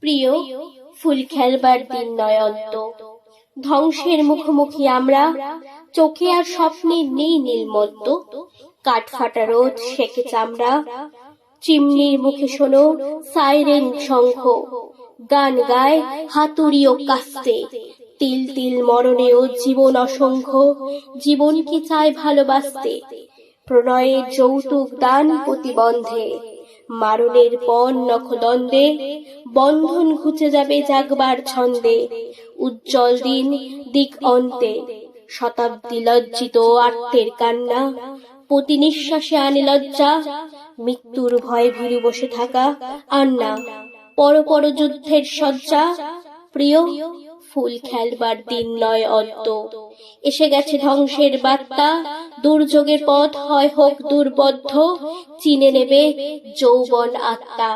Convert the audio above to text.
প্রিয় ফুল খেলবার দিন নয়ন্ত। ধ্বংসের মুখোমুখি আমরা, চোখে আর স্বপ্নে নেই নীলমত্ত কাঠ ফাটা রোদ সেকে চামড়া চিমনির মুখে শোনো সাইরেন শঙ্খ। গান গায় হাতুড়ি ও কাস্তে। তিল তিল মরণেও জীবন অসংখ্য। জীবন কি চায় ভালোবাসতে। প্রণয়ের যৌতুক দান প্রতিবন্ধে। মারণের পর নখদণ্ডে বন্ধন ঘুচে যাবে জাগবার ছন্দে। উজ্জ্বল দিন দিক অন্তে, শতাব্দী লজ্জিত আত্মের কান্না, প্রতি নিঃশ্বাসে আনে লজ্জা, মৃত্যুর ভয়ে ভীরু বসে থাকা আর না পর পর যুদ্ধের সজ্জা প্রিয় ফুল খেলবার দিন নয় অদ্য এসে গেছে ধ্বংসের বার্তা। দুর্যোগের পথ হয় হোক দুর্বদ্ধ। চিনে নেবে যৌবন আত্মা।